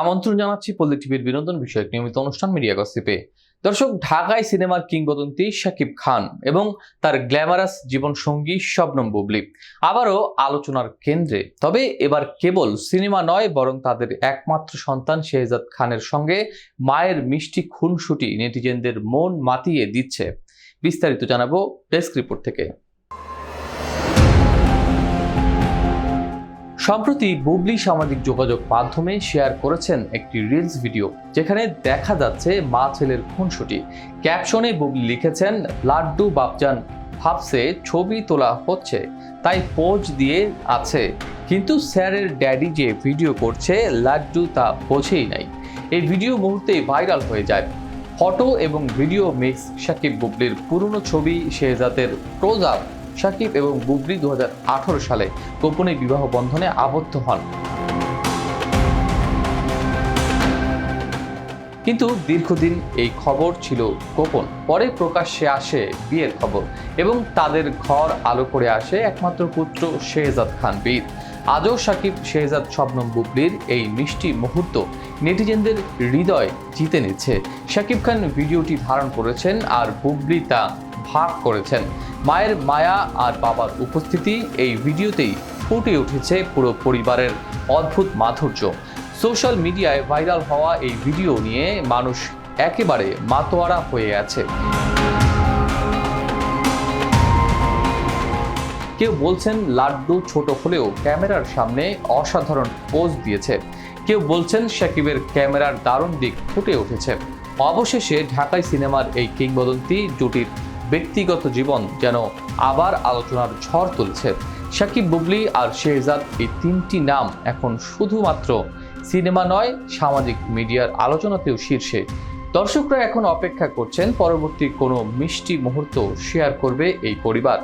আমন্ত্রণ জানাচ্ছি পল্লী টিভির বিনোদন বিষয়ক নিয়মিত অনুষ্ঠান মিডিয়া গসিপে দর্শক, ঢাকায় সিনেমার কিংবদন্তি শাকিব খান এবং তার গ্ল্যামারাস জীবনসঙ্গী শবনম বুবলি। আবারও আলোচনার কেন্দ্রে। তবে এবার কেবল সিনেমা নয়, বরং তাদের একমাত্র সন্তান শেহজাদ খানের সঙ্গে মায়ের মিষ্টি খুনসুটি নেটিজেনদের মন মাতিয়ে দিচ্ছে। বিস্তারিত জানাব ডেস্ক রিপোর্ট থেকে। সম্প্রতি বুবলি সামাজিক যোগাযোগ মাধ্যমে শেয়ার করেছেন একটি রিলস ভিডিও যেখানে দেখা যাচ্ছে মা ছেলের খুনসুটি। ক্যাপশনে বুবলি লিখেছেন, লাড্ডু বাপজান ভাবছে ছবি তোলা হচ্ছে, তাই পোজ দিয়ে আছে। কিন্তু স্যারের ড্যাডি যে ভিডিও করছে, লাড্ডু তা বোঝেই নাই। এই ভিডিও মুহূর্তেই ভাইরাল হয়ে যায়। ফটো এবং ভিডিও মিক্স সাকিব বুবলির পুরনো ছবি, শেহজাদের ক্লোজ আপ সাকিব এবং বুবলি দু হাজার আঠারো সালে গোপনে বিবাহ বন্ধনে আবদ্ধ হন। কিন্তু দীর্ঘদিন এই খবর ছিল গোপন। পরে প্রকাশ্যে আসে বিয়ের খবর এবং তাদের ঘর আলো করে আসে একমাত্র পুত্র শেহজাদ খান বীর। আজও সাকিব শেহজাদ, শবনম, বুবলির এই মিষ্টি মুহূর্ত নেটিজেনদের হৃদয় জিতে নিচ্ছে। শাকিব খান ভিডিওটি ধারণ করেছেন আর বুবলি তা ভাগ করেছেন। মায়ের মায়া আর বাবার উপস্থিতি এই ভিডিওতেই ফুটে উঠেছে পুরো পরিবারের অদ্ভুত মাধুর্য। সোশ্যাল মিডিয়ায় ভাইরাল হওয়া এই ভিডিও নিয়ে মানুষ একেবারে মাতোয়ারা হয়ে আছে। কেউ বলছেন লাড্ডু ছোট হলেও ক্যামেরার সামনে অসাধারণ পোজ দিয়েছে। কেউ বলছেন সাকিবের ক্যামেরার দারুণ দিক ফুটে উঠেছে। অবশেষে ঢাকায় সিনেমার এই কিংবদন্তি জুটির ব্যক্তিগত জীবন যেন আবার আলোচনার ঝড় তুলছে। সাকিব বুবলি আর শেহজাদ এই তিনটি নাম এখন শুধুমাত্র সিনেমা নয়, সামাজিক মিডিয়ার আলোচনাতেও শীর্ষে। দর্শকরা এখন অপেক্ষা করছেন, পরবর্তী কোনো মিষ্টি মুহূর্ত শেয়ার করবে এই পরিবার।